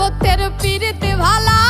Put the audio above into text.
কতের পিরিতে ভালা